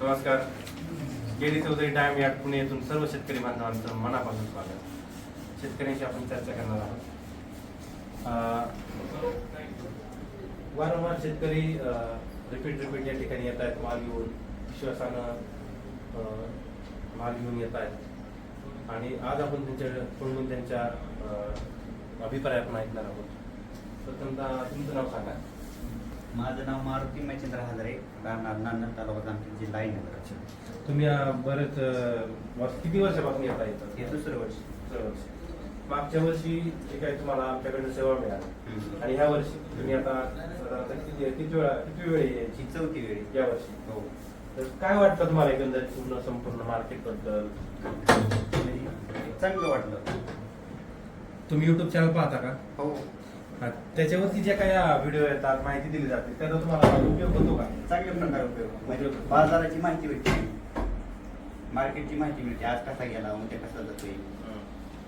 नमस्कार. गेली चौधरी डायम या पुणे येथून सर्व शेतकरी बांधवांचं मनापासून स्वागत. शेतकऱ्यांशी आपण चर्चा करणार आहोत. वारंवार शेतकरी रिपीट रिपीट या ठिकाणी येत आहेत. माल घेऊन विश्वासानं माल घेऊन येत आहेत. आणि आज आपण त्यांच्याकडून त्यांच्या अभिप्राय आपण ऐकणार आहोत. प्रथमतः तुमचं नाव सांगा. माझं नाव मारुती मच्छिंद्र हजारे राहणार नांदर तालुका जामखेड जिल्हा नगर तुम्ही अं, बरेच अं, वर्ष- किती वर्षापासून येता येतं हे दुसरं वर्ष. दुसरं वर्ष. मागच्या वर्षी जे काही तुम्हाला आमच्याकडनं सेवा मिळाली आणि ह्या वर्षी तुम्ही आता साधारणतः किती किती वेळा किती वेळ यायची ही चौथी वेळ या वर्षी. हो. तर काय वाटतं तुम्हाला एकंदरीत पूर्ण संपूर्ण मार्केटबद्दल चांगलं वाटलं. तुम्ही युट्यूब चॅनल पाहता का? हा, त्याच्यावरती ज्या काही व्हिडिओ येतात माहिती दिली जाते त्याचा तुम्हाला उपयोग होतो का? चांगल्या प्रकारे उपयोग म्हणजे बाजाराची माहिती भेटते. मार्केटची माहिती मिळते आज कसा गेला उद्या कसा जातोय.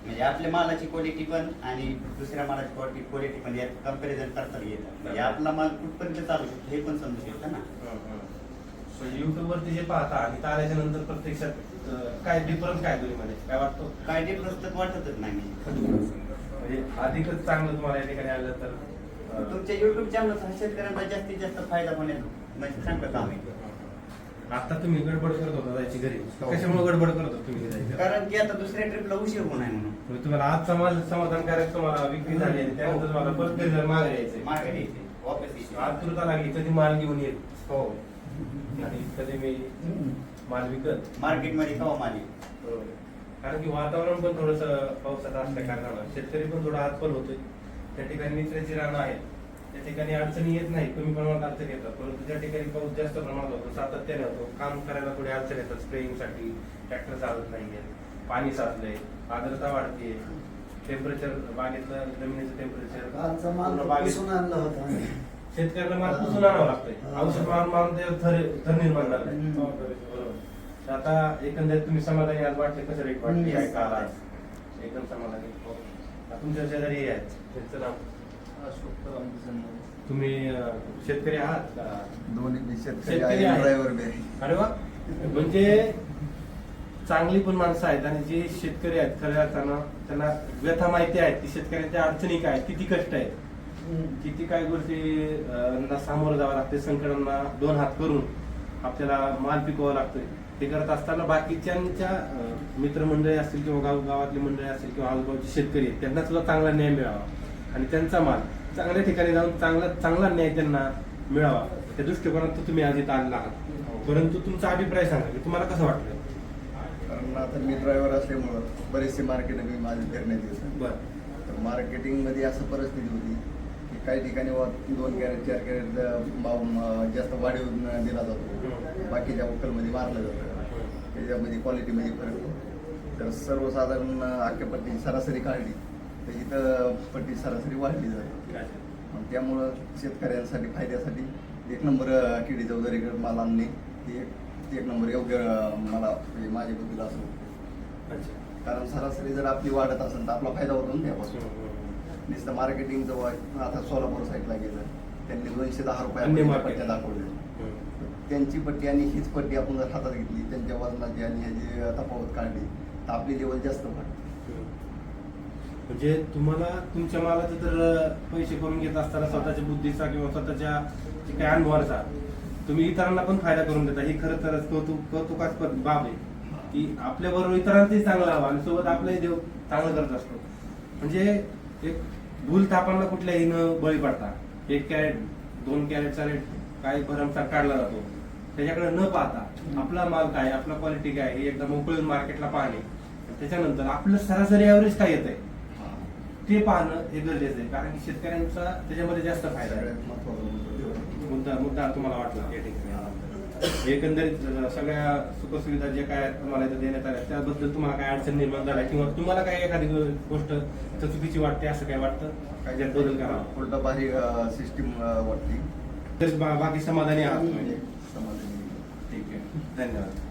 म्हणजे आपल्या मालाची क्वालिटी पण आणि दुसऱ्या मालाची क्वालिटी क्वालिटी पण यात कंपॅरिझन करता येतं म्हणजे आपला माल कुठपर्यंत चालू शकतो हे पण समजू शकतं ना. म्हणजे युट्यूब वरती जे पाहता आणि आल्याच्यानंतर प्रत्यक्षात अं, काय डिफरन्स काय दोन्हीमध्ये? काय वाटतो? काय डिफरन्स तर वाटतच नाही. म्हणजे अधिकच चांगलं तुम्हाला या ठिकाणी आलं तर अं, तुमच्या युट्यूब चॅनल शेतकऱ्यांचा जास्तीत जास्त फायदा पण येतो म्हणजे चांगलं काम आहे आता तुम्ही गडबड करत होता जायची घरी. हो. कशामुळे गडबड करत होता तुम्ही जायची? कारण की आता दुसऱ्या ट्रिपला उशीर होऊ नये म्हणून. म्हणजे तुम्हाला आज समाज समाधानकारक तुम्हाला विक्री झाली आहे त्यानंतर तुम्हाला परत घरी जाऊन मागे यायचे यायचे वापस यायचे. आतुरता लागली कधी माल घेऊन येईल हो. आणि कधी मी माल विकत. मार्केटमध्ये कवा माली बरोबर. कारण की वातावरण पण थोडस पावसाचं असल्या कारणानं शेतकरी पण थोडा हातपल होतोय. त्या ठिकाणी निचऱ्याची रानं आहेत. त्या ठिकाणी अडचणी येत नाही कमी प्रमाणात अडचणी येतात. परंतु ज्या ठिकाणी पाऊस जास्त प्रमाणात होतो सातत्याने होतो. काम करायला थोडी अडचण येतात. स्प्रेइंगसाठी ट्रॅक्टर चालत नाहीये पाणी साचलंय. आर्द्रता वाढतीये. टेम्परेचर बागेतलं जमिनीचं टेम्परेचर माल शेतकऱ्याला माल पुसून आणावं लागतंय. हा. औषध मारून ते थर थर निर्माण तर आता एकंदरीत तुम्ही समाधानी आज वाटते कसं रेट वाटते हम्म. काय काल आज एकदम समाधानी. तुमच्या शेजारी हे आहेत. त्यांचं नाव तुम्ही शेतकरी आहात का? दोन्ही बी शेतकरी शेतकरी आहे आहे. ड्रायव्हर बी आहे. अरे वा. म्हणजे चांगली पण माणसं आहेत आणि जे शेतकरी आहेत खऱ्या अर्थानं त्यांना व्यथा माहिती आहेत की शेतकऱ्यांच्या अडचणी काय आहेत, किती कष्ट आहेत? किती काय गोष्टी अं, ना सामोरं जावं लागते संकटांना दोन हात करून आपल्याला माल पिकवावं लागतोय. ते करत असताना बाकीच्यांच्या मित्रमंडळी असतील किंवा गाव गावातली मंडळी असतील किंवा आजूबाजूचे शेतकरी आहेत त्यांना सुद्धा चांगला न्याय मिळावा. आणि त्यांचा माल चांगल्या ठिकाणी जाऊन चांगला चांगला न्याय त्यांना मिळावा. त्या दृष्टिकोनात तुम्ही आज इथं आलेला आहात. परंतु तुमचा अभिप्राय सांगा की तुम्हाला कसं वाटलं? कारण आता मी ड्रायव्हर असल्यामुळं बरेचसे मार्केट मी माझे फिरण्यात येत बरं. तर मार्केटिंगमध्ये असं परिस्थिती होती की काही ठिकाणी दोन कॅरेट चार कॅरेट भाव जास्त वाढीव दिला जातो. बाकीच्या वक्कलमध्ये मारलं जातं. त्याच्यामध्ये क्वालिटीमध्ये फरक तर सर्वसाधारण अख्ख्या पट्टी सरासरी काढली तर इथं पट्टी सरासरी वाढली जाते. मग त्यामुळं शेतकऱ्यांसाठी फायद्यासाठी एक नंबर किडी चौधरीकडे मला आणणे हे एक- एक नंबर योग्य मला म्हणजे माझ्या बुद्धीला असं कारण सरासरी जर आपली वाढत असेल तर आपला फायदा होतो ना त्यापासून. नुसतं मार्केटिंगचं आता सोलापूर साईडला गेलं. त्यांनी दोनशे दहा रुपये दाखवल्या. त्यांची पट्टी आणि हीच पट्टी आपण जर हातात घेतली त्यांच्या वजनाची आणि ह्याची तफावत काढली तर आपली लेवल जास्त वाढते म्हणजे तुम्हाला तुमच्या मालाचे तर पैसे करून घेत असताना स्वतःच्या बुद्धीचा किंवा स्वतःच्या जे काही अनुभवाचा तुम्ही इतरांना पण फायदा करून देता. ही खरं तरच कौतुक कौतुकास्पद बाब आहे. की आपल्या बरोबर इतरांचंही चांगलं हवं आणि सोबत आपलंही देव चांगलं करत असतो. म्हणजे एक भूल थापांना कुठल्याही न बळी पडता. एक कॅरेट दोन कॅरेटचा रेट काही भरमसाठ काढला जातो. त्याच्याकडे न पाहता आपला माल काय आपला क्वालिटी काय हे एकदा मोकळून मार्केटला पाहणे. त्याच्यानंतर आपलं सरासरी ॲव्हरेज काय येत आहे ते पाहणं हे गरजेचं आहे. कारण की शेतकऱ्यांचा त्याच्यामध्ये जास्त फायदा आहे. सगळ्यात महत्त्वाचा मुद्दा तो. मुद्दा मुद्दा तुम्हाला वाटला. या ठिकाणी. एकंदरीत सगळ्या सुखसुविधा जे काय तुम्हाला इथं देण्यात आल्या त्याबद्दल तुम्हाला काय अडचण निर्माण झाल्या किंवा तुम्हाला काय एखादी गोष्ट चुकीची वाटते असं काय वाटतं? काय ज्यात बदल करावा? उलट भारी सिस्टीम बा- बाकी समाधानी आहात? समाधानी. ठीक आहे. धन्यवाद.